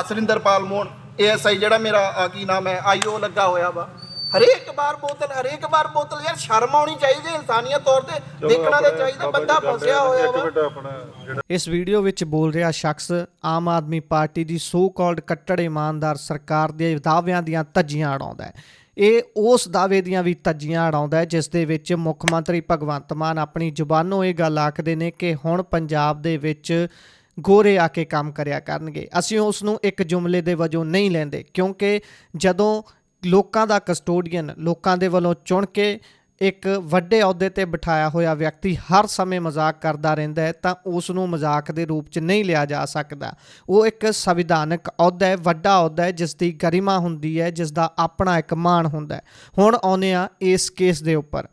ਅਸਰਿੰਦਰਪਾਲ Mohan ASI ਜਿਹੜਾ ਮੇਰਾ ਆ, ਕੀ ਨਾਮ ਹੈ ਆਈਓ ਲੱਗਾ ਹੋਇਆ ਵਾ। ਹਰੇਕ ਵਾਰ ਬੋਤਲ ਹਰੇਕ ਵਾਰ ਬੋਤਲ ਯਾਰ ਸ਼ਰਮ ਆਉਣੀ ਚਾਹੀਦੀ ਹੈ, ਇਨਸਾਨੀਅਤ ਤੌਰ ਤੇ। ਦੇਖਣਾ ਤੇ ਚਾਹੀਦਾ ਬੰਦਾ ਫਸਿਆ ਹੋਇਆ ਵਾ। ਇਸ ਵੀਡੀਓ ਵਿੱਚ ਬੋਲ ਰਿਹਾ ਸ਼ਖਸ ਆਮ ਆਦਮੀ ਪਾਰਟੀ ਦੀ ਸੋ ਕਾਲਡ ਕੱਟੜ ਇਮਾਨਦਾਰ ਸਰਕਾਰ ਦੇ ਦਾਅਵਿਆਂ ਦੀਆਂ ਧੱਜੀਆਂ ਅੜਾਉਂਦਾ ਹੈ। ਇਹ ਉਸ ਦਾਅਵੇ ਦੀਆਂ ਵੀ ਧੱਜੀਆਂ ਅੜਾਉਂਦਾ ਹੈ ਜਿਸ ਦੇ ਵਿੱਚ ਮੁੱਖ ਮੰਤਰੀ ਭਗਵੰਤ ਮਾਨ ਆਪਣੀ ਜ਼ੁਬਾਨੋਂ ਇਹ ਗੱਲ ਆਖਦੇ ਨੇ ਕਿ ਹੁਣ ਪੰਜਾਬ ਦੇ ਵਿੱਚ ਗੋਰੇ ਆ ਕੇ ਕੰਮ ਕਰਿਆ ਕਰਨਗੇ। ਅਸੀਂ ਉਸ ਨੂੰ ਇੱਕ ਜੁਮਲੇ ਦੇ ਵਜੋਂ ਨਹੀਂ ਲੈਂਦੇ, ਕਿਉਂਕਿ ਜਦੋਂ ਲੋਕਾਂ ਦਾ ਕਸਟੋਡੀਅਨ ਲੋਕਾਂ ਦੇ ਵੱਲੋਂ ਚੁਣ ਕੇ ਇੱਕ ਵੱਡੇ ਅਹੁਦੇ ਤੇ ਬਿਠਾਇਆ ਹੋਇਆ ਵਿਅਕਤੀ ਹਰ ਸਮੇਂ ਮਜ਼ਾਕ ਕਰਦਾ ਰਹਿੰਦਾ ਹੈ, ਤਾਂ ਉਸ ਨੂੰ ਮਜ਼ਾਕ ਦੇ ਰੂਪ 'ਚ ਨਹੀਂ ਲਿਆ ਜਾ ਸਕਦਾ। ਉਹ ਇੱਕ ਸੰਵਿਧਾਨਕ ਅਹੁਦਾ ਹੈ, ਵੱਡਾ ਅਹੁਦਾ ਹੈ ਜਿਸ ਦੀ ਗਰਿਮਾ ਹੁੰਦੀ ਹੈ ਜਿਸ ਦਾ ਆਪਣਾ ਇੱਕ ਮਾਣ ਹੁੰਦਾ ਹੈ। ਹੁਣ ਆਉਂਦੇ ਆ ਇਸ ਕੇਸ ਦੇ ਉੱਪਰ।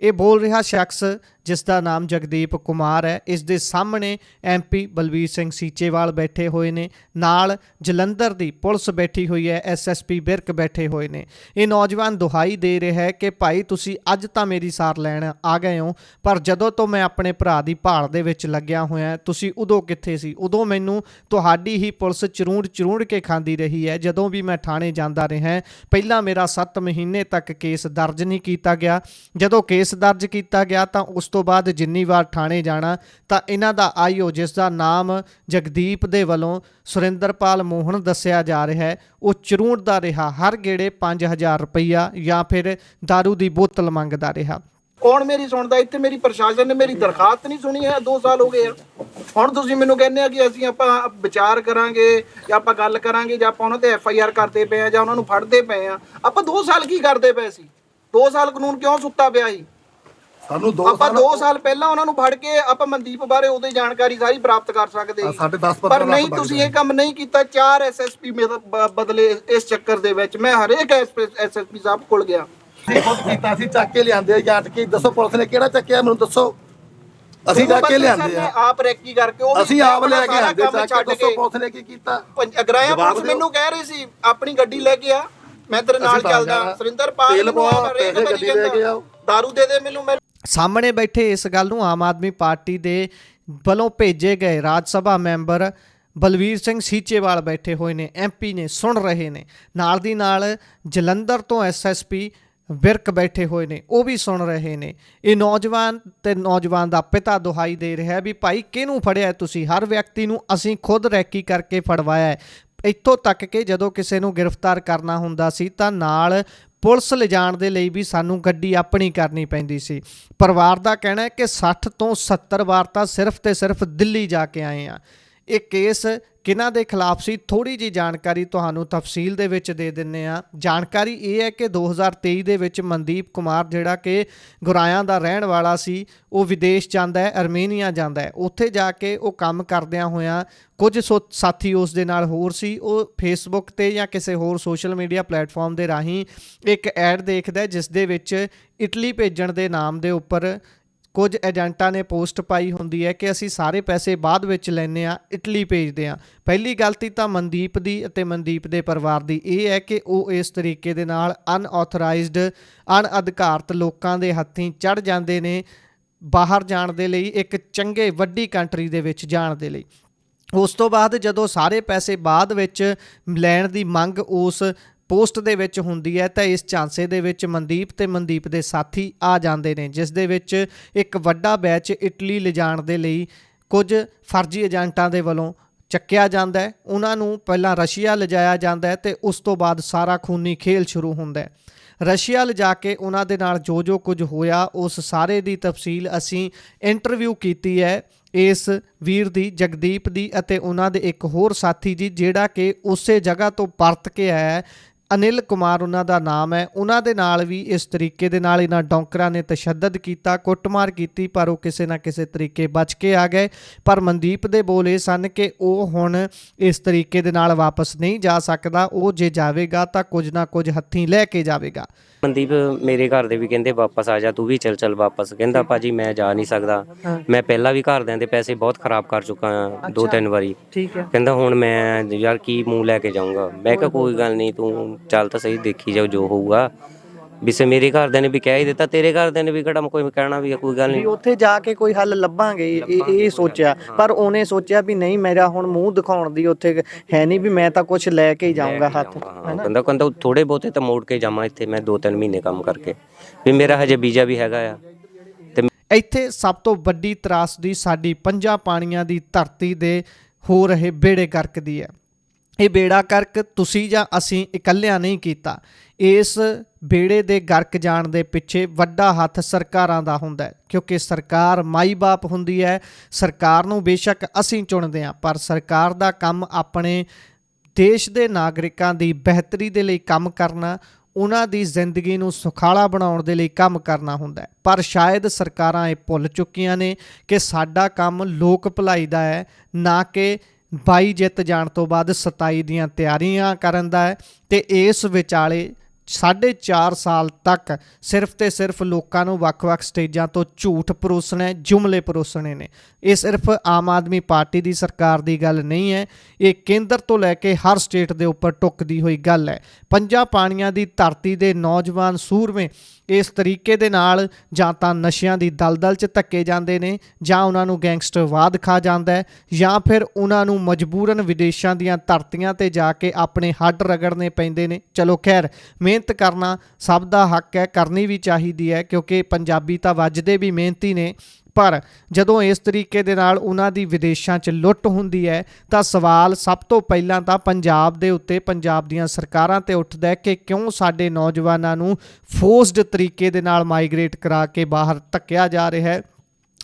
ਇਹ ਬੋਲ ਰਿਹਾ ਸ਼ਖਸ ਜਿਸ ਦਾ ਨਾਮ ਜਗਦੀਪ ਕੁਮਾਰ ਹੈ। ਇਸ ਦੇ ਸਾਹਮਣੇ ਐਮਪੀ ਬਲਵੀਰ ਸਿੰਘ ਸੀਚੇਵਾਲ ਬੈਠੇ ਹੋਏ ਨੇ। ਨਾਲ ਜਲੰਧਰ ਦੀ ਪੁਲਿਸ ਬੈਠੀ ਹੋਈ ਹੈ। ਐਸਐਸਪੀ ਬਿਰਕ ਬੈਠੇ ਹੋਏ ਨੇ। ਇਹ ਨੌਜਵਾਨ ਦੁਹਾਈ ਦੇ ਰਿਹਾ ਹੈ ਕਿ ਭਾਈ ਤੁਸੀਂ ਅੱਜ ਤਾਂ ਮੇਰੀ ਸਾਰ ਲੈਣ ਆ ਗਏ ਹੋ, ਪਰ ਜਦੋਂ ਤੋਂ ਮੈਂ ਆਪਣੇ ਭਰਾ ਦੀ ਭਾਲ ਦੇ ਵਿੱਚ ਲੱਗਿਆ ਹੋਇਆ ਤੁਸੀਂ ਉਦੋਂ ਕਿੱਥੇ ਸੀ? ਉਦੋਂ ਮੈਨੂੰ ਤੁਹਾਡੀ ਹੀ ਪੁਲਿਸ ਚਰੂੰਡ ਚਰੂੰਡ ਕੇ ਖਾਂਦੀ ਰਹੀ ਹੈ। ਜਦੋਂ ਵੀ ਮੈਂ ਥਾਣੇ ਜਾਂਦਾ ਰਿਹਾ ਪਹਿਲਾਂ ਮੇਰਾ 7 ਮਹੀਨੇ ਤੱਕ ਕੇਸ ਦਰਜ ਨਹੀਂ ਕੀਤਾ ਗਿਆ। ਜਦੋਂ ਕੇਸ ਦਰਜ ਕੀਤਾ ਗਿਆ ਤਾਂ ਉਸ ਤੋਂ ਬਾਅਦ ਜਿੰਨੀ ਵਾਰ ਥਾਣੇ ਜਾਣਾ, ਤਾਂ ਇਹਨਾਂ ਦਾ ਆਈਓ ਜਿਸ ਦਾ ਨਾਮ ਜਗਦੀਪ ਦੇ ਵੱਲੋਂ ਸੁਰਿੰਦਰਪਾਲ ਮੋਹਨ ਦੱਸਿਆ ਜਾ ਰਿਹਾ ਹੈ, ਉਹ ਚਰੂੰਡ ਦਾ ਰਿਹਾ, ਹਰ ਗੇੜੇ 5000 ਰੁਪਈਆ ਜਾਂ ਫਿਰ दारू ਦੀ ਬੋਤਲ ਮੰਗਦਾ ਰਿਹਾ। ਕੌਣ ਮੇਰੀ ਸੁਣਦਾ? ਇੱਥੇ ਮੇਰੀ ਪ੍ਰਸ਼ਾਸਨ ਨੇ ਮੇਰੀ ਦਰਖਾਸਤ ਨਹੀਂ ਸੁਣੀ ਹੈ 2 ਸਾਲ ਹੋ ਗਏ ਆ। ਹੁਣ ਤੁਸੀਂ ਮੈਨੂੰ ਕਹਿੰਦੇ ਆ ਕਿ ਅਸੀਂ ਆਪਾਂ ਵਿਚਾਰ ਕਰਾਂਗੇ, ਜਾਂ ਆਪਾਂ ਗੱਲ ਕਰਾਂਗੇ, ਜਾਂ ਆਪਾਂ ਉਹਨਾਂ ਤੇ ਐਫ ਆਈ ਆਰ ਕਰਦੇ ਪਏ ਆ, ਜਾਂ ਉਹਨਾਂ ਨੂੰ ਫੜਦੇ ਪਏ ਆ। ਆਪਾਂ 2 ਸਾਲ ਕੀ ਕਰਦੇ ਪਏ ਸੀ? 2 ਸਾਲ ਕਾਨੂੰਨ ਕਿਉਂ ਸੁੱਤਾ ਪਿਆ ਸੀ? ਸਾਨੂੰ ਆਪਾਂ 2 ਸਾਲ ਪਹਿਲਾਂ ਉਹਨਾਂ ਨੂੰ ਫੜ ਕੇ ਆਪਾਂ ਮਨਦੀਪ ਬਾਰੇ ਉਹਦੀ ਜਾਣਕਾਰੀ ਸਾਰੀ ਪ੍ਰਾਪਤ ਕਰ ਸਕਦੇ ਆਹ ਸੀ। ਸਾਡੇ 10 ਪਰ ਨਹੀਂ ਤੁਸੀਂ ਇਹ ਕੰਮ ਨਹੀਂ ਕੀਤਾ ਚਾਰ ਐਸਐਸਪੀ ਬਦਲੇ ਇਸ ਚੱਕਰ ਦੇ ਵਿੱਚ ਮੈਂ ਹਰੇਕ ਐਸਐਸਪੀ ਸਾਹਿਬ ਕੋਲ ਗਿਆ ਅਸੀਂ ਖੁਦ ਕੀਤਾ ਸੀ ਚੱਕ ਕੇ ਲਿਆਂਦੇ ਜਾਂਚ ਕੇ ਦੱਸੋ ਪੁਲਿਸ ਨੇ ਕਿਹੜਾ ਚੱਕਿਆ ਮੈਨੂੰ ਦੱਸੋ ਅਸੀਂ ਜਾ ਕੇ ਲਿਆਂਦੇ ਆ ਆਪ ਰੈਕੀ ਕਰਕੇ ਉਹ ਅਸੀਂ ਆਪ ਲੈ ਕੇ ਆਂਦੇ ਚੱਕ ਕੇ ਪੁਲਿਸ ਨੇ ਕੀ ਕੀਤਾ ਪੰਜ- ਅਗਰਾਇਆ ਪੁਲਿਸ। ਮੈਨੂੰ ਕਹਿ ਰਹੀ ਸੀ ਆਪਣੀ ਗੱਡੀ ਲੈ ਕੇ ਆ ਮੈਂ ਤੇਰੇ ਨਾਲ ਚੱਲਦਾ। ਸੁਰਿੰਦਰ ਪਾਲ ਪੈਸੇ ਵਾਰੀ ਗੱਡੀ ਲੈ ਕੇ ਆਓ। ਦਾਰੂ ਦੇ ਦੇ ਮੈਨੂੰ ਮੈਂ ਸਾਹਮਣੇ ਬੈਠੇ ਇਸ ਗੱਲ ਨੂੰ ਆਮ ਆਦਮੀ ਪਾਰਟੀ ਦੇ ਵੱਲੋਂ ਭੇਜੇ ਗਏ ਰਾਜ ਸਭਾ ਮੈਂਬਰ ਬਲਵੀਰ ਸਿੰਘ ਸੀਚੇਵਾਲ ਬੈਠੇ ਹੋਏ ਨੇ ਐਮਪੀ ਨੇ, ਸੁਣ ਰਹੇ ਨੇ। ਨਾਲ ਦੀ ਨਾਲ ਜਲੰਧਰ ਤੋਂ ਐਸਐਸਪੀ ਵਿਰਕ ਬੈਠੇ ਹੋਏ ਨੇ, ਉਹ ਵੀ ਸੁਣ ਰਹੇ ਨੇ। ਇਹ ਨੌਜਵਾਨ ਤੇ ਨੌਜਵਾਨ ਦਾ ਪਿਤਾ ਦੁਹਾਈ ਦੇ ਰਿਹਾ ਵੀ ਭਾਈ ਕਿਹਨੂੰ ਫੜਿਆ ਤੁਸੀਂ? ਹਰ ਵਿਅਕਤੀ ਨੂੰ ਅਸੀਂ ਖੁਦ ਰੈਕੀ ਕਰਕੇ ਫੜਵਾਇਆ ਇੱਥੋਂ ਤੱਕ ਕਿ ਜਦੋਂ ਕਿਸੇ ਨੂੰ ਗ੍ਰਿਫਤਾਰ ਕਰਨਾ ਹੁੰਦਾ ਸੀ ਤਾਂ ਨਾਲ ਪੁਲਿਸ ਲਿਜਾਣ ਦੇ ਲਈ ਵੀ ਸਾਨੂੰ ਗੱਡੀ ਆਪਣੀ ਕਰਨੀ ਪੈਂਦੀ ਸੀ। ਪਰਿਵਾਰ ਦਾ ਕਹਿਣਾ ਹੈ ਕਿ 60 ਤੋਂ 70 ਵਾਰ ਤਾਂ ਸਿਰਫ ਤੇ ਸਿਰਫ ਦਿੱਲੀ ਜਾ ਕੇ ਆਏ ਆ ਇਹ ਕੇਸ ਕਿਹਨਾਂ ਦੇ ਖਿਲਾਫ ਸੀ ਥੋੜੀ ਜੀ ਜਾਣਕਾਰੀ ਤੁਹਾਨੂੰ ਤਫਸੀਲ ਦੇ ਵਿੱਚ ਦੇ ਦਿੰਨੇ ਆ ਜਾਣਕਾਰੀ ਇਹ ਹੈ ਕਿ 2023 ਦੇ ਵਿੱਚ ਮਨਦੀਪ ਕੁਮਾਰ ਜਿਹੜਾ ਕਿ ਗੁਰਾਇਆਂ ਦਾ ਰਹਿਣ ਵਾਲਾ ਸੀ, ਉਹ ਵਿਦੇਸ਼ ਜਾਂਦਾ ਹੈ, ਅਰਮੇਨੀਆ ਜਾਂਦਾ ਹੈ। ਉੱਥੇ ਜਾ ਕੇ ਉਹ ਕੰਮ ਕਰਦਿਆਂ ਹੋਇਆਂ ਕੁਝ ਸੋ- ਸਾਥੀ ਉਸ ਦੇ ਨਾਲ ਹੋਰ ਸੀ। ਉਹ ਫੇਸਬੁੱਕ ਤੇ ਜਾਂ ਕਿਸੇ ਹੋਰ ਸੋਸ਼ਲ ਮੀਡੀਆ ਪਲੇਟਫਾਰਮ ਦੇ ਰਾਹੀਂ ਇੱਕ ਐਡ ਦੇਖਦਾ ਜਿਸ ਦੇ ਵਿੱਚ ਇਟਲੀ ਭੇਜਣ ਦੇ ਨਾਮ ਦੇ ਉੱਪਰ ਕੁਝ ਏਜੰਟਾਂ ਨੇ ਪੋਸਟ ਪਾਈ ਹੁੰਦੀ ਹੈ ਕਿ ਅਸੀਂ ਸਾਰੇ ਪੈਸੇ ਬਾਅਦ ਵਿੱਚ ਲੈਨੇ ਆ ਇਟਲੀ ਭੇਜਦੇ ਆ ਪਹਿਲੀ ਗਲਤੀ ਤਾਂ ਮਨਦੀਪ ਦੀ ਅਤੇ ਮਨਦੀਪ ਦੇ ਪਰਿਵਾਰ ਦੀ। ਇਹ ਹੈ ਕਿ ਉਹ ਇਸ ਤਰੀਕੇ ਦੇ ਨਾਲ ਅਨਆਥੋਰਾਈਜ਼ਡ ਅਣਅਧਿਕਾਰਤ ਲੋਕਾਂ ਦੇ ਹੱਥੀਂ ਚੜ ਜਾਂਦੇ ਨੇ ਬਾਹਰ ਜਾਣ ਦੇ ਲਈ, ਇੱਕ ਚੰਗੇ ਵੱਡੀ ਕੰਟਰੀ ਦੇ ਵਿੱਚ ਜਾਣ ਦੇ ਲਈ। ਉਸ ਤੋਂ ਬਾਅਦ ਜਦੋਂ ਸਾਰੇ ਪੈਸੇ ਬਾਅਦ ਵਿੱਚ ਲੈਣ ਦੀ ਮੰਗ ਉਸ ਪੋਸਟ ਦੇ ਵਿੱਚ ਹੁੰਦੀ ਹੈ, ਤਾਂ ਇਸ ਝਾਂਸੇ ਦੇ ਵਿੱਚ ਮਨਦੀਪ ਤੇ ਮਨਦੀਪ ਦੇ ਸਾਥੀ ਆ ਜਾਂਦੇ ਨੇ, ਜਿਸ ਦੇ ਵਿੱਚ ਇੱਕ ਵੱਡਾ ਬੈਚ ਇਟਲੀ ਲਿਜਾਣ ਦੇ ਲਈ ਕੁਝ ਫਰਜ਼ੀ ਏਜੰਟਾਂ ਦੇ ਵੱਲੋਂ ਚੱਕਿਆ ਜਾਂਦਾ ਹੈ। ਉਹਨਾਂ ਨੂੰ ਪਹਿਲਾਂ ਰਸ਼ੀਆ ਲਿਜਾਇਆ ਜਾਂਦਾ ਹੈ ਤੇ ਉਸ ਤੋਂ ਬਾਅਦ ਸਾਰਾ ਖੂਨੀ ਖੇਲ ਸ਼ੁਰੂ ਹੁੰਦਾ ਹੈ। ਰਸ਼ੀਆ ਲਿਜਾ ਕੇ ਉਹਨਾਂ ਦੇ ਨਾਲ ਜੋ ਜੋ ਕੁਝ ਹੋਇਆ, ਉਸ ਸਾਰੇ ਦੀ ਤਫਸੀਲ ਅਸੀਂ ਇੰਟਰਵਿਊ ਕੀਤੀ ਹੈ ਇਸ ਵੀਰ ਦੀ, ਜਗਦੀਪ ਦੀ ਅਤੇ ਉਹਨਾਂ ਦੇ ਇੱਕ ਹੋਰ ਸਾਥੀ ਜੀ, ਜਿਹੜਾ ਕਿ ਉਸੇ ਜਗ੍ਹਾ ਤੋਂ ਪਰਤ ਕੇ ਆਇਆ ਅਨਿਲ ਕੁਮਾਰ ਉਹਨਾਂ ਦਾ ਨਾਮ ਹੈ। ਉਹਨਾਂ ਦੇ ਨਾਲ ਵੀ ਇਸ ਤਰੀਕੇ ਦੇ ਨਾਲ ਇਹਨਾਂ ਡੌਂਕਰਾਂ ਨੇ ਤਸ਼ੱਦਦ ਕੀਤਾ ਕੁੱਟਮਾਰ ਕੀਤੀ ਪਰ ਉਹ ਕਿਸੇ ਨਾ ਕਿਸੇ ਤਰੀਕੇ ਬਚ ਕੇ ਆ ਗਏ। ਪਰ ਮਨਦੀਪ ਦੇ ਬੋਲ ਇਹ ਸਨ ਕਿ ਉਹ ਹੁਣ ਇਸ ਤਰੀਕੇ ਦੇ ਨਾਲ ਵਾਪਸ ਨਹੀਂ ਜਾ ਸਕਦਾ। ਉਹ ਜੇ ਜਾਵੇਗਾ ਤਾਂ ਕੁਝ ਨਾ ਕੁਝ ਹੱਥੀਂ ਲੈ ਕੇ ਜਾਵੇਗਾ। ਮਨਦੀਪ ਮੇਰੇ ਘਰ ਦੇ ਵੀ ਕਹਿੰਦੇ ਵਾਪਸ ਆ ਜਾ ਤੂੰ ਵੀ ਚੱਲ ਚੱਲ ਵਾਪਸ। ਕਹਿੰਦਾ ਭਾਜੀ ਮੈਂ ਜਾ ਨਹੀਂ ਸਕਦਾ। ਮੈਂ ਪਹਿਲਾਂ ਵੀ ਘਰਦਿਆਂ ਦੇ ਪੈਸੇ ਬਹੁਤ ਖਰਾਬ ਕਰ ਚੁੱਕਾ ਹਾਂ ਦੋ ਤਿੰਨ ਵਾਰੀ। ਠੀਕ ਹੈ। ਕਹਿੰਦਾ ਹੁਣ ਮੈਂ ਯਾਰ ਕੀ ਮੂੰਹ ਲੈ ਕੇ ਜਾਊਂਗਾ? ਮੈਂ ਕਿਹਾ ਕੋਈ ਗੱਲ ਨਹੀਂ ਤੂੰ ਚੱਲ ਤਾਂ ਸਹੀ ਦੇਖੀ ਜਾਓ ਜੋ ਹੋਊਗਾ। ਵੀ ਸੇ ਮੇਰੇ ਘਰਦਿਆਂ ਨੇ ਵੀ ਕਹਿ ਹੀ ਦਿੱਤਾ ਤੇਰੇ ਘਰਦਿਆਂ ਨੇ ਵੀ ਕਿਹੜਾ ਕੋਈ ਕਹਿਣਾ ਵੀ ਆ, ਕੋਈ ਗੱਲ ਵੀ ਨਹੀਂ। ਉੱਥੇ ਜਾ ਕੇ ਕੋਈ ਹੱਲ ਲੱਭਾਂਗੇ ਇਹ ਇਹ ਸੋਚਿਆ। ਪਰ ਉਹਨੇ ਸੋਚਿਆ ਵੀ ਨਹੀਂ ਮੇਰਾ ਹੁਣ ਮੂੰਹ ਦਿਖਾਉਣ ਦੀ ਉੱਥੇ ਹੈ ਨਹੀਂ ਵੀ ਮੈਂ ਤਾਂ ਕੁਝ ਲੈ ਕੇ ਹੀ ਜਾਊਂਗਾ ਹੱਥ ਹਾਂ, ਕਹਿੰਦਾ ਕਹਿੰਦਾ ਥੋੜੇ ਬਹੁਤੇ ਤਾਂ ਮੋੜ ਕੇ ਜਾਵਾਂ ਇੱਥੇ ਮੈਂ 2-3 ਮਹੀਨੇ ਕੰਮ ਕਰਕੇ। ਵੀ ਮੇਰਾ ਹਜੇ ਵੀਜ਼ਾ ਵੀ ਹੈਗਾ ਆ। ਤੇ ਇੱਥੇ ਸਭ ਤੋਂ ਵੱਡੀ ਤਰਾਸਦੀ ਸਾਡੀ ਪੰਜਾਂ ਪਾਣੀਆਂ ਦੀ ਧਰਤੀ ਦੇ ਹੋ ਰਹੇ ਬੇੜੇ ਗਰਕ ਦੀ ਹੈ। ਇਹ ਬੇੜਾ ਕਰਕ ਤੁਸੀਂ ਜਾਂ ਅਸੀਂ ਇਕੱਲਿਆਂ ਨਹੀਂ ਕੀਤਾ। ਇਸ ਬੇੜੇ ਦੇ ਗਰਕ ਜਾਣ ਦੇ ਪਿੱਛੇ ਵੱਡਾ ਹੱਥ ਸਰਕਾਰਾਂ ਦਾ ਹੁੰਦਾ ਹੈ, ਕਿਉਂਕਿ ਸਰਕਾਰ ਮਾਈ-ਬਾਪ ਹੁੰਦੀ ਹੈ। ਸਰਕਾਰ ਨੂੰ ਬੇਸ਼ੱਕ ਅਸੀਂ ਚੁਣਦੇ ਹਾਂ, ਪਰ ਸਰਕਾਰ ਦਾ ਕੰਮ ਆਪਣੇ ਦੇਸ਼ ਦੇ ਨਾਗਰਿਕਾਂ ਦੀ ਬਿਹਤਰੀ ਦੇ ਲਈ ਕੰਮ ਕਰਨਾ, ਉਹਨਾਂ ਦੀ ਜ਼ਿੰਦਗੀ ਨੂੰ ਸੁਖਾਲਾ ਬਣਾਉਣ ਦੇ ਲਈ ਕੰਮ ਕਰਨਾ ਹੁੰਦਾ ਪਰ ਸ਼ਾਇਦ ਸਰਕਾਰਾਂ ਇਹ ਭੁੱਲ ਚੁੱਕੀਆਂ ਨੇ ਕਿ ਸਾਡਾ ਕੰਮ ਲੋਕ ਭਲਾਈ ਦਾ ਹੈ, ਨਾ ਕਿ 22 ਜਿੱਤ ਜਾਣ ਤੋਂ ਬਾਅਦ 27 ਦੀਆਂ ਤਿਆਰੀਆਂ ਕਰਨ ਦਾ ਹੈ ਤੇ ਇਸ ਵਿਚਾਲੇ ਸਾਢੇ 4 ਸਾਲ ਤੱਕ ਸਿਰਫ ਤੇ ਸਿਰਫ ਲੋਕਾਂ ਨੂੰ ਵੱਖ-ਵੱਖ ਸਟੇਜਾਂ ਤੋਂ ਝੂਠ ਪਰੋਸਣਾ ਜੁਮਲੇ ਪਰੋਸਣੇ ਨੇ। ਇਹ ਸਿਰਫ ਆਮ ਆਦਮੀ ਪਾਰਟੀ ਦੀ ਸਰਕਾਰ ਦੀ ਗੱਲ ਨਹੀਂ ਹੈ, ਇਹ ਕੇਂਦਰ ਤੋਂ ਲੈ ਕੇ ਹਰ ਸਟੇਟ ਦੇ ਉੱਪਰ ਟੁੱਕਦੀ ਹੋਈ ਗੱਲ ਹੈ। ਪੰਜਾਂ ਪਾਣੀਆਂ ਦੀ ਧਰਤੀ ਦੇ ਨੌਜਵਾਨ ਸੂਰਮੇ ਇਸ ਤਰੀਕੇ ਦੇ ਨਾਲ ਜਾਂ ਤਾਂ ਨਸ਼ਿਆਂ ਦੀ ਦਲਦਲ 'ਚ ਧੱਕੇ ਜਾਂਦੇ ਨੇ ਜਾਂ ਉਹਨਾਂ ਨੂੰ ਗੈਂਗਸਟਰਵਾਦ ਖਾ ਜਾਂਦਾ ਹੈ ਜਾਂ ਫਿਰ ਉਹਨਾਂ ਨੂੰ ਮਜਬੂਰਨ ਵਿਦੇਸ਼ਾਂ ਦੀਆਂ ਧਰਤੀਆਂ ਤੇ ਜਾ ਕੇ ਆਪਣੇ ਹੱਡ ਰਗੜਨੇ ਪੈਂਦੇ ਨੇ। ਚਲੋ ਖੈਰ ਮਿਹਨਤ ਕਰਨਾ ਸਭ ਦਾ ਹੱਕ ਹੈ, ਕਰਨੀ ਵੀ ਚਾਹੀਦੀ ਹੈ, ਕਿਉਂਕਿ ਪੰਜਾਬੀ ਤਾਂ ਵੱਜਦੇ ਵੀ ਮਿਹਨਤੀ ਨੇ। ਪਰ ਜਦੋਂ ਇਸ ਤਰੀਕੇ ਦੇ ਨਾਲ ਉਹਨਾਂ ਦੀ ਵਿਦੇਸ਼ਾਂ 'ਚ ਲੁੱਟ ਹੁੰਦੀ ਹੈ, ਤਾਂ ਸਵਾਲ ਸਭ ਤੋਂ ਪਹਿਲਾਂ ਤਾਂ ਪੰਜਾਬ ਦੇ ਉੱਤੇ, ਪੰਜਾਬ ਦੀਆਂ ਸਰਕਾਰਾਂ ਤੇ ਉੱਠਦਾ ਹੈ ਕਿ ਕਿਉਂ ਸਾਡੇ ਨੌਜਵਾਨਾਂ ਨੂੰ ਫੋਰਸਡ ਤਰੀਕੇ ਦੇ ਨਾਲ ਮਾਈਗ੍ਰੇਟ ਕਰਾ ਕੇ ਬਾਹਰ ਧੱਕਿਆ ਜਾ ਰਿਹਾ ਹੈ।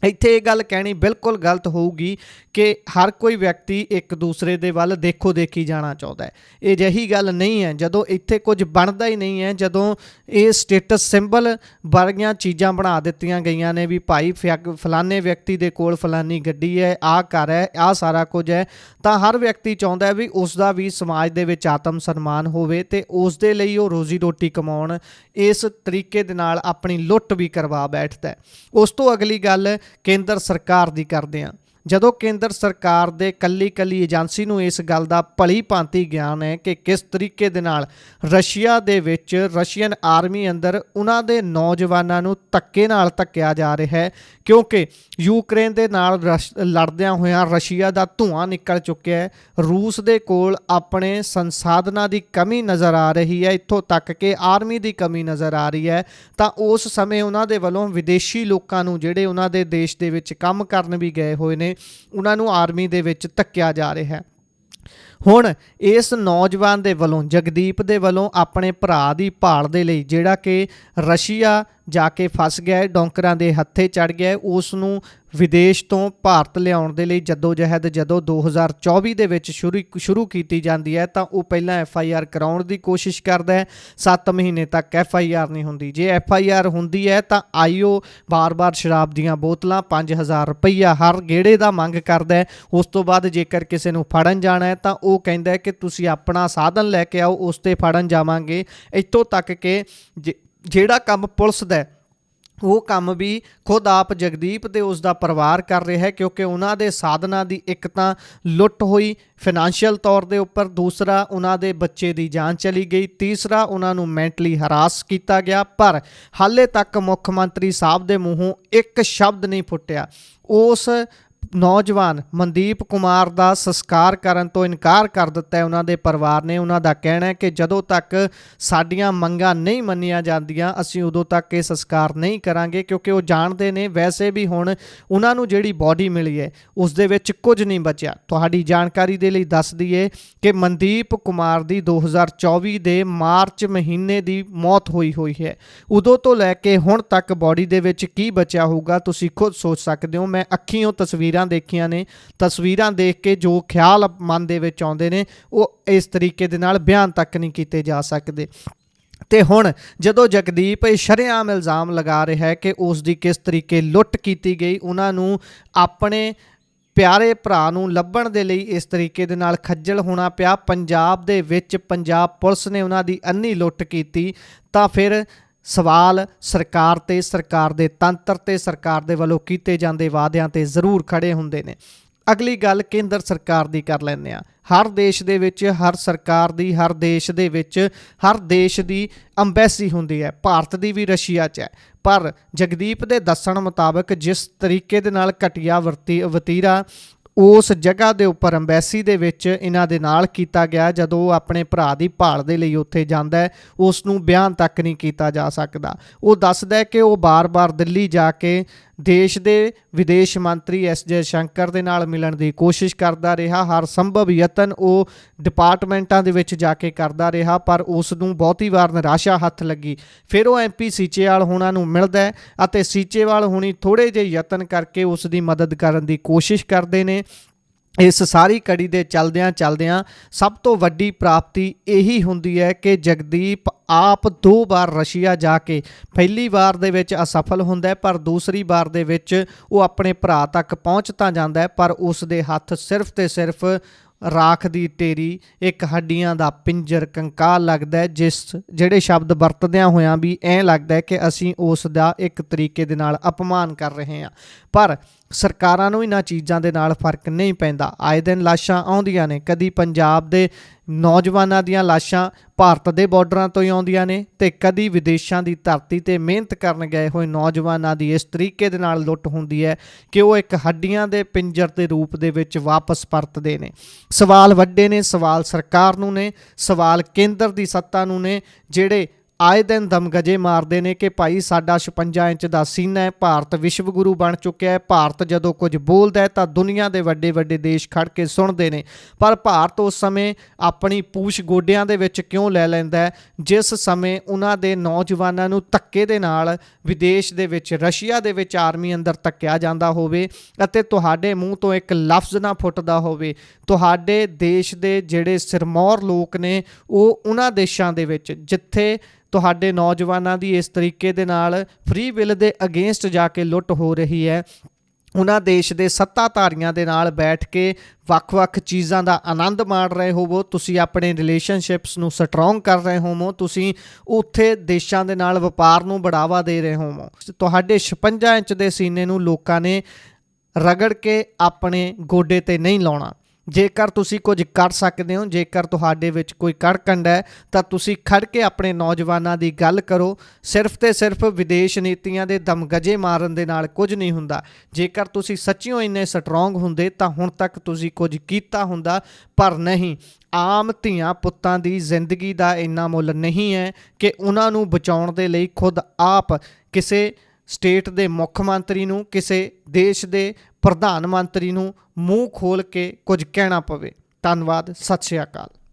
ਇੱਥੇ ਇਹ ਗੱਲ ਕਹਿਣੀ ਬਿਲਕੁਲ ਗਲਤ ਹੋਊਗੀ ਕਿ ਹਰ ਕੋਈ ਵਿਅਕਤੀ ਇੱਕ ਦੂਸਰੇ ਦੇ ਵੱਲ ਦੇਖੋ ਦੇਖੀ ਜਾਣਾ ਚਾਹੁੰਦਾ ਹੈ। ਇਹ ਜਹੀ ਗੱਲ ਨਹੀਂ ਹੈ। ਜਦੋਂ ਇੱਥੇ ਕੁਝ ਬਣਦਾ ਹੀ ਨਹੀਂ ਹੈ, ਜਦੋਂ ਇਹ ਸਟੇਟਸ ਸਿੰਬਲ ਵਰਗੀਆਂ ਚੀਜ਼ਾਂ ਬਣਾ ਦਿੱਤੀਆਂ ਗਈਆਂ ਨੇ ਵੀ ਭਾਈ ਫਿਆਕ- ਫਲਾਣੇ ਵਿਅਕਤੀ ਦੇ ਕੋਲ ਫਲਾਨੀ ਗੱਡੀ ਹੈ, ਆਹ ਘਰ ਹੈ, ਆਹ ਸਾਰਾ ਕੁਝ ਹੈ, ਤਾਂ ਹਰ ਵਿਅਕਤੀ ਚਾਹੁੰਦਾ ਹੈ ਵੀ ਉਸ ਦਾ ਵੀ ਸਮਾਜ ਦੇ ਵਿੱਚ ਆਤਮ ਸਨਮਾਨ ਹੋਵੇ ਤੇ ਉਸ ਦੇ ਲਈ ਉਹ ਰੋਜ਼ੀ ਰੋਟੀ ਕਮਾਉਣ, ਇਸ ਤਰੀਕੇ ਦੇ ਨਾਲ ਆਪਣੀ ਲੁੱਟ ਵੀ ਕਰਵਾ ਬੈਠਦਾ ਉਸ ਤੋਂ ਅਗਲੀ ਗੱਲ ਕੇਂਦਰ ਸਰਕਾਰ ਦੀ ਕਰਦੇ ਹਾਂ। ਜਦੋਂ ਕੇਂਦਰ ਸਰਕਾਰ ਦੇ ਕੱਲੀ ਕੱਲੀ ਏਜੰਸੀ ਨੂੰ ਇਸ ਗੱਲ ਦਾ ਭਲੀ ਭਾਂਤੀ ਗਿਆਨ ਹੈ ਕਿ ਕਿਸ ਤਰੀਕੇ ਦੇ ਨਾਲ ਰਸ਼ੀਆ ਦੇ ਵਿੱਚ ਰਸ਼ੀਅਨ ਆਰਮੀ ਅੰਦਰ ਉਹਨਾਂ ਦੇ ਨੌਜਵਾਨਾਂ ਨੂੰ ਧੱਕੇ ਨਾਲ ਧੱਕਿਆ ਜਾ ਰਿਹਾ ਹੈ, ਕਿਉਂਕਿ ਯੂਕਰੇਨ ਦੇ ਨਾਲ ਰਸ਼- ਲੜਦਿਆਂ ਹੋਇਆਂ ਰਸ਼ੀਆ ਦਾ ਧੂਆਂ ਨਿਕਲ ਚੁੱਕਿਆ ਹੈ। ਰੂਸ ਦੇ ਕੋਲ ਆਪਣੇ ਸੰਸਾਧਨਾਂ ਦੀ ਕਮੀ ਨਜ਼ਰ ਆ ਰਹੀ ਹੈ। ਇੱਥੋਂ ਤੱਕ ਕਿ ਆਰਮੀ ਦੀ ਕਮੀ ਨਜ਼ਰ ਆ ਰਹੀ ਹੈ। ਤਾਂ ਉਸ ਸਮੇਂ ਉਹਨਾਂ ਦੇ ਵੱਲੋਂ ਵਿਦੇਸ਼ੀ ਲੋਕਾਂ ਨੂੰ ਜਿਹੜੇ ਉਹਨਾਂ ਦੇ ਦੇਸ਼ ਦੇ ਵਿੱਚ ਕੰਮ ਕਰਨ ਵੀ ਗਏ ਹੋਏ ਨੇ ਉਹਨਾਂ ਨੂੰ ਆਰਮੀ ਦੇ ਵਿੱਚ ਧੱਕਿਆ ਜਾ ਰਿਹਾ ਹੈ। ਹੁਣ ਇਸ ਨੌਜਵਾਨ ਦੇ ਵੱਲੋਂ, ਜਗਦੀਪ ਦੇ ਵੱਲੋਂ ਆਪਣੇ ਭਰਾ ਦੀ ਭਾਲ ਦੇ ਲਈ ਜਿਹੜਾ ਕਿ ਰਸ਼ੀਆ ਜਾ ਕੇ ਫਸ ਗਿਆ ਹੈ, ਡੋਂਕਰਾਂ ਦੇ ਹੱਥੇ ਚੜ ਗਿਆ ਉਸ ਨੂੰ ਵਿਦੇਸ਼ ਤੋਂ ਭਾਰਤ ਲਿਆਉਣ ਦੇ ਲਈ ਜਦੋਜਹਿਦ ਜਦੋਂ 2024 ਦੇ ਵਿੱਚ ਸ਼ੁਰੂ ਸ਼ੁਰੂ ਕੀਤੀ ਜਾਂਦੀ ਹੈ, ਤਾਂ ਉਹ ਪਹਿਲਾਂ ਐਫ ਆਈ ਆਰ ਕਰਾਉਣ ਦੀ ਕੋਸ਼ਿਸ਼ ਕਰਦਾ ਹੈ 7 ਮਹੀਨੇ ਤੱਕ ਐਫ ਆਈ ਆਰ ਨਹੀਂ ਹੁੰਦੀ। ਜੇ ਐਫ ਆਈ ਆਰ ਹੁੰਦੀ ਹੈ, ਤਾਂ ਆਈਓ ਬਾਰ-ਬਾਰ ਸ਼ਰਾਬ ਦੀਆਂ ਬੋਤਲਾਂ 5000 ਰੁਪਈਆ ਹਰ ਗੇੜੇ ਦਾ ਮੰਗ ਕਰਦਾ ਹੈ। ਉਸ ਤੋਂ ਬਾਅਦ ਜੇਕਰ ਕਿਸੇ ਨੂੰ ਫੜਨ ਜਾਣਾ ਹੈ, ਤਾਂ ਉਹ ਕਹਿੰਦਾ ਹੈ ਕਿ ਤੁਸੀਂ ਆਪਣਾ ਸਾਧਨ ਲੈ ਕੇ ਆਓ, ਉਸ ਤੇ ਫੜਨ ਜਾਵਾਂਗੇ। ਇੱਥੋਂ ਤੱਕ ਕਿ ਜੇ- ਜਿਹੜਾ ਕੰਮ ਪੁਲਿਸ ਦਾ ਉਹ ਕੰਮ ਵੀ ਖੁਦ ਆਪ ਜਗਦੀਪ ਤੇ ਉਸ ਦਾ ਪਰਿਵਾਰ ਕਰ ਰਿਹਾ ਹੈ, ਕਿਉਂਕਿ ਉਹਨਾਂ ਦੇ ਸਾਧਨਾਂ ਦੀ ਇੱਕ ਤਾਂ ਲੁੱਟ ਹੋਈ ਫਾਈਨੈਂਸ਼ੀਅਲ ਤੌਰ ਦੇ ਉੱਪਰ, ਦੂਸਰਾ ਉਹਨਾਂ ਦੇ ਬੱਚੇ ਦੀ ਜਾਨ ਚਲੀ ਗਈ, ਤੀਸਰਾ ਉਹਨਾਂ ਨੂੰ ਮੈਂਟਲੀ ਹਰਾਸ ਕੀਤਾ ਗਿਆ, ਪਰ ਹਾਲੇ ਤੱਕ ਮੁੱਖ ਮੰਤਰੀ ਸਾਹਿਬ ਦੇ ਮੂੰਹੋਂ ਇੱਕ ਸ਼ਬਦ ਨਹੀਂ ਫੁੱਟਿਆ। ਉਸ ਨੌਜਵਾਨ ਮਨਦੀਪ ਕੁਮਾਰ ਦਾ ਸੰਸਕਾਰ ਕਰਨ ਤੋਂ ਇਨਕਾਰ ਕਰ ਦਿੱਤਾ ਹੈ। ਉਹਨਾਂ ਦੇ ਪਰਿਵਾਰ ਨੇ ਉਹਨਾਂ ਦਾ ਕਹਿਣਾ ਹੈ ਕਿ ਜਦੋਂ ਤੱਕ ਸਾਡੀਆਂ ਮੰਗਾਂ ਨਹੀਂ ਮੰਨੀਆਂ ਜਾਂਦੀਆਂ, ਅਸੀਂ ਉਦੋਂ ਤੱਕ ਇਹ ਸੰਸਕਾਰ ਨਹੀਂ ਕਰਾਂਗੇ, ਕਿਉਂਕਿ ਉਹ ਜਾਣਦੇ ਨੇ, ਵੈਸੇ ਵੀ ਹੁਣ ਉਹਨਾਂ ਨੂੰ ਜਿਹੜੀ ਬਾਡੀ ਮਿਲੀ ਹੈ, ਉਸ ਦੇ ਵਿੱਚ ਕੁਝ ਨਹੀਂ ਬਚਿਆ। ਤੁਹਾਡੀ ਜਾਣਕਾਰੀ ਦੇ ਲਈ ਦੱਸ ਦਈਏ ਕਿ ਮਨਦੀਪ ਕੁਮਾਰ ਦੀ 2024 ਦੇ ਮਾਰਚ ਮਹੀਨੇ ਦੀ ਮੌਤ ਹੋਈ ਹੋਈ ਹੈ। ਉਦੋਂ ਤੋਂ ਲੈ ਕੇ ਹੁਣ ਤੱਕ ਬਾਡੀ ਦੇ ਵਿੱਚ ਕੀ ਬਚਿਆ ਹੋਊਗਾ, ਤੁਸੀਂ ਖੁਦ ਸੋਚ ਸਕਦੇ ਹੋ। ਮੈਂ ਅੱਖੀਓਂ ਤਸਵੀਰ ਦੇਖੀਆਂ ਨੇ। ਤਸਵੀਰਾਂ ਦੇਖ ਕੇ ਜੋ ਖਿਆਲ ਮਨ ਦੇ ਵਿੱਚ ਆਉਂਦੇ ਨੇ, ਉਹ ਇਸ ਤਰੀਕੇ ਦੇ ਨਾਲ ਬਿਆਨ ਤੱਕ ਨਹੀਂ ਕੀਤੇ ਜਾ ਸਕਦੇ। ਤੇ ਹੁਣ ਜਦੋਂ ਜਗਦੀਪ ਇਹ ਸ਼ਰੇਆਮ ਇਲਜ਼ਾਮ ਲਗਾ ਰਿਹਾ ਹੈ ਕਿ ਉਸ ਦੀ ਕਿਸ ਤਰੀਕੇ ਲੁੱਟ ਕੀਤੀ ਗਈ, ਉਹਨਾਂ ਨੂੰ ਆਪਣੇ ਪਿਆਰੇ ਭਰਾ ਨੂੰ ਲੱਭਣ ਦੇ ਲਈ ਇਸ ਤਰੀਕੇ ਦੇ ਨਾਲ ਖੱਜਲ ਹੋਣਾ ਪਿਆ। ਪੰਜਾਬ ਦੇ ਵਿੱਚ ਪੰਜਾਬ ਪੁਲਿਸ ਨੇ ਉਹਨਾਂ ਦੀ ਅੰਨੀ ਲੁੱਟ ਕੀਤੀ ਤਾਂ ਫਿਰ ਸਵਾਲ ਸਰਕਾਰ ਤੇ, ਸਰਕਾਰ ਦੇ ਤੰਤਰ ਤੇ, ਸਰਕਾਰ ਦੇ ਵੱਲੋਂ ਕੀਤੇ ਜਾਂਦੇ ਵਾਅਦਿਆਂ ਤੇ ਜ਼ਰੂਰ ਖੜੇ ਹੁੰਦੇ ਨੇ। ਅਗਲੀ ਗੱਲ ਕੇਂਦਰ ਸਰਕਾਰ ਦੀ ਕਰ ਲੈਂਦੇ ਆ ਹਰ ਦੇਸ਼ ਦੇ ਵਿੱਚ, ਹਰ ਸਰਕਾਰ ਦੀ, ਹਰ ਦੇਸ਼ ਦੇ ਵਿੱਚ, ਹਰ ਦੇਸ਼ ਦੀ ਅੰਬੈਸੀ ਹੁੰਦੀ ਹੈ। ਭਾਰਤ ਦੀ ਵੀ ਰਸ਼ੀਆ 'ਚ ਹੈ। ਪਰ ਜਗਦੀਪ ਦੇ ਦੱਸਣ ਮੁਤਾਬਕ ਜਿਸ ਤਰੀਕੇ ਦੇ ਨਾਲ ਘਟੀਆ ਵਰਤੀ, ਵਤੀਰਾ ਉਸ ਜਗ੍ਹਾ ਦੇ ਉੱਪਰ ਅੰਬੈਸੀ ਦੇ ਵਿੱਚ ਇਹਨਾਂ ਦੇ ਨਾਲ ਕੀਤਾ ਗਿਆ, ਜਦੋਂ ਉਹ ਆਪਣੇ ਭਰਾ ਦੀ ਭਾਲ ਦੇ ਲਈ ਉੱਥੇ ਜਾਂਦਾ ਹੈ ਉਸ ਨੂੰ ਬਿਆਨ ਤੱਕ ਨਹੀਂ ਕੀਤਾ ਜਾ ਸਕਦਾ। ਉਹ ਦੱਸਦਾ ਹੈ ਕਿ ਉਹ ਬਾਰ-ਬਾਰ ਦਿੱਲੀ ਜਾ ਕੇ ਦੇਸ਼ ਦੇ ਵਿਦੇਸ਼ ਮੰਤਰੀ ਐਸ ਜੇ ਸ਼ੰਕਰ ਦੇ ਨਾਲ ਮਿਲਣ ਦੀ ਕੋਸ਼ਿਸ਼ ਕਰਦਾ ਰਿਹਾ। ਹਰ ਸੰਭਵ ਯਤਨ ਉਹ ਡਿਪਾਰਟਮੈਂਟਾਂ ਦੇ ਵਿੱਚ ਜਾ ਕੇ ਕਰਦਾ ਰਿਹਾ, ਪਰ ਉਸ ਨੂੰ ਬਹੁਤੀ ਵਾਰ ਨਿਰਾਸ਼ਾ ਹੱਥ ਲੱਗੀ। ਫਿਰ ਉਹ ਐਮਪੀ ਸੀਚੇਵਾਲ ਹੋਣਾ ਨੂੰ ਮਿਲਦਾ ਹੈ ਅਤੇ ਸੀਚੇਵਾਲ ਹੋਣੀ ਥੋੜੇ ਜਿਹੇ ਯਤਨ ਕਰਕੇ ਉਸ ਦੀ ਮਦਦ ਕਰਨ ਦੀ ਕੋਸ਼ਿਸ਼ ਕਰਦੇ ਨੇ। ਇਸ ਸਾਰੀ ਕੜੀ ਦੇ ਚਲਦਿਆਂ ਚਲਦਿਆਂ ਸਭ ਤੋਂ ਵੱਡੀ ਪ੍ਰਾਪਤੀ ਇਹੀ ਹੁੰਦੀ ਹੈ ਕਿ ਜਗਦੀਪ ਆਪ ਦੋ ਵਾਰ ਰਸ਼ੀਆ ਜਾ ਕੇ ਪਹਿਲੀ ਵਾਰ ਦੇ ਵਿੱਚ ਅਸਫਲ ਹੁੰਦਾ ਪਰ ਦੂਸਰੀ ਵਾਰ ਦੇ ਵਿੱਚ ਉਹ ਆਪਣੇ ਭਰਾ ਤੱਕ ਪਹੁੰਚ ਤਾਂ ਜਾਂਦਾ ਪਰ ਉਸ ਦੇ ਹੱਥ ਸਿਰਫ ਤੇ ਸਿਰਫ ਰਾਖ ਦੀ ਢੇਰੀ ਇੱਕ ਹੱਡੀਆਂ ਦਾ ਪਿੰਜਰ ਕੰਕਾਲ ਲੱਗਦਾ ਜਿਸ, ਜਿਹੜੇ ਸ਼ਬਦ ਵਰਤਦਿਆਂ ਹੋਇਆਂ ਵੀ ਐਂ ਲੱਗਦਾ ਹੈ ਕਿ ਅਸੀਂ ਉਸ ਦਾ ਇੱਕ ਤਰੀਕੇ ਦੇ ਨਾਲ ਅਪਮਾਨ ਕਰ ਰਹੇ ਹਾਂ। ਪਰ ਸਰਕਾਰਾਂ ਨੂੰ ਇਹਨਾਂ ਚੀਜ਼ਾਂ ਦੇ ਨਾਲ ਫ਼ਰਕ ਨਹੀਂ ਪੈਂਦਾ। ਆਏ ਦਿਨ ਲਾਸ਼ਾਂ ਆਉਂਦੀਆਂ ਨੇ। ਕਦੀ ਪੰਜਾਬ ਦੇ ਨੌਜਵਾਨਾਂ ਦੀਆਂ ਲਾਸ਼ਾਂ ਭਾਰਤ ਦੇ ਬਾਰਡਰਾਂ ਤੋਂ ਹੀ ਆਉਂਦੀਆਂ ਨੇ ਤੇ ਕਦੀ ਵਿਦੇਸ਼ਾਂ ਦੀ ਧਰਤੀ ਤੇ ਮਿਹਨਤ ਕਰਨ ਗਏ ਹੋਏ ਨੌਜਵਾਨਾਂ ਦੀ ਇਸ ਤਰੀਕੇ ਦੇ ਨਾਲ ਲੁੱਟ ਹੁੰਦੀ ਹੈ ਕਿ ਉਹ ਇੱਕ ਹੱਡੀਆਂ ਦੇ ਪਿੰਜਰ ਦੇ ਰੂਪ ਦੇ ਵਿੱਚ ਵਾਪਸ ਪਰਤਦੇ ਨੇ। ਸਵਾਲ ਵੱਡੇ ਨੇ, ਸਵਾਲ ਸਰਕਾਰ ਨੂੰ ਨੇ, ਸਵਾਲ ਕੇਂਦਰ ਦੀ ਸੱਤਾ ਨੂੰ ਨੇ, ਜਿਹੜੇ ਆਏ ਦਿਨ ਦਮਗਜੇ ਮਾਰਦੇ ਨੇ ਕਿ ਭਾਈ ਸਾਡਾ 56 ਇੰਚ ਦਾ ਸੀਨਾ ਹੈ, ਭਾਰਤ ਵਿਸ਼ਵ ਗੁਰੂ ਬਣ ਚੁੱਕਿਆ ਹੈ। ਭਾਰਤ ਜਦੋਂ ਕੁਝ ਬੋਲਦਾ ਹੈ ਤਾਂ ਦੁਨੀਆ ਦੇ ਵੱਡੇ ਵੱਡੇ ਦੇਸ਼ ਖੜ ਕੇ ਸੁਣਦੇ ਨੇ। ਪਰ ਭਾਰਤ ਉਸ ਸਮੇਂ ਆਪਣੀ ਪੂਛ ਗੋਡਿਆਂ ਦੇ ਵਿੱਚ ਕਿਉਂ ਲੈ ਲੈਂਦਾ ਹੈ? ਜਿਸ ਸਮੇਂ ਉਹਨਾਂ ਦੇ ਨੌਜਵਾਨਾਂ ਨੂੰ ਧੱਕੇ ਦੇ ਨਾਲ ਵਿਦੇਸ਼ ਦੇ ਵਿੱਚ, ਰਸ਼ੀਆ ਦੇ ਵਿੱਚ ਆਰਮੀ ਅੰਦਰ ਧੱਕਿਆ ਜਾਂਦਾ ਹੋਵੇ ਅਤੇ ਤੁਹਾਡੇ ਮੂੰਹ ਤੋਂ ਇੱਕ ਲਫ਼ਜ਼ ਨਾ ਫੁੱਟਦਾ ਹੋਵੇ, ਤੁਹਾਡੇ ਦੇਸ਼ ਦੇ ਜਿਹੜੇ ਸਿਰਮੌਰ ਲੋਕ ਨੇ, ਉਹ ਉਹਨਾਂ ਦੇਸ਼ਾਂ ਦੇ ਵਿੱਚ, ਜਿੱਥੇ ਤੁਹਾਡੇ ਨੌਜਵਾਨਾਂ ਦੀ ਇਸ ਤਰੀਕੇ ਦੇ ਨਾਲ ਫ੍ਰੀ ਵਿਲ ਦੇ ਅਗੇਂਸਟ ਜਾ ਕੇ ਲੁੱਟ ਹੋ ਰਹੀ ਹੈ। ਉਹਨਾਂ ਦੇਸ਼ ਦੇ ਸੱਤਾਧਾਰੀਆਂ ਦੇ ਨਾਲ ਬੈਠ ਕੇ ਵੱਖ-ਵੱਖ ਚੀਜ਼ਾਂ ਦਾ ਆਨੰਦ ਮਾਣ ਰਹੇ ਹੋਵੋ। ਤੁਸੀਂ ਆਪਣੇ ਰਿਲੇਸ਼ਨਸ਼ਿਪਸ ਨੂੰ ਸਟਰੋਂਗ ਕਰ ਰਹੇ ਹੋਵੋ। ਤੁਸੀਂ ਉੱਥੇ ਦੇਸ਼ਾਂ ਦੇ ਨਾਲ ਵਪਾਰ ਨੂੰ ਬੜਾਵਾ ਦੇ ਰਹੇ ਹੋਵੋ। ਤੁਹਾਡੇ 56 ਇੰਚ ਦੇ ਸੀਨੇ ਨੂੰ ਲੋਕਾਂ ਨੇ ਰਗੜ ਕੇ ਆਪਣੇ ਗੋਡੇ ਤੇ ਨਹੀਂ ਲਾਉਣਾ। ਜੇਕਰ ਤੁਸੀਂ ਕੁਝ ਕਰ ਸਕਦੇ ਹੋ, ਜੇਕਰ ਤੁਹਾਡੇ ਵਿੱਚ ਕੋਈ ਕੜਕੰਡ ਹੈ, ਤਾਂ ਤੁਸੀਂ ਖੜ ਕੇ ਆਪਣੇ ਨੌਜਵਾਨਾਂ ਦੀ ਗੱਲ ਕਰੋ। ਸਿਰਫ ਤੇ ਸਿਰਫ ਵਿਦੇਸ਼ ਨੀਤੀਆਂ ਦੇ ਦਮਗਜੇ ਮਾਰਨ ਦੇ ਨਾਲ ਕੁਝ ਨਹੀਂ ਹੁੰਦਾ। ਜੇਕਰ ਤੁਸੀਂ ਸੱਚਿਓ ਇੰਨੇ ਸਟਰੋਂਗ ਹੁੰਦੇ, ਤਾਂ ਹੁਣ ਤੱਕ ਤੁਸੀਂ ਕੁਝ ਕੀਤਾ ਹੁੰਦਾ, ਪਰ ਨਹੀਂ। ਆਮ ਧੀਆਂ ਪੁੱਤਾਂ ਦੀ ਜ਼ਿੰਦਗੀ ਦਾ ਇੰਨਾ ਮੁੱਲ ਨਹੀਂ ਹੈ ਕਿ ਉਹਨਾਂ ਨੂੰ ਬਚਾਉਣ ਦੇ ਲਈ ਖੁਦ ਆਪ ਕਿਸੇ ਸਟੇਟ ਦੇ ਮੁੱਖ ਮੰਤਰੀ ਨੂੰ, ਕਿਸੇ ਦੇਸ਼ ਦੇ ਪ੍ਰਧਾਨ ਮੰਤਰੀ ਨੂੰ ਮੂੰਹ ਖੋਲ ਕੇ ਕੁਝ ਕਹਿਣਾ ਪਵੇ। ਧੰਨਵਾਦ ਸਤਿ ਸ਼੍ਰੀ ਅਕਾਲ।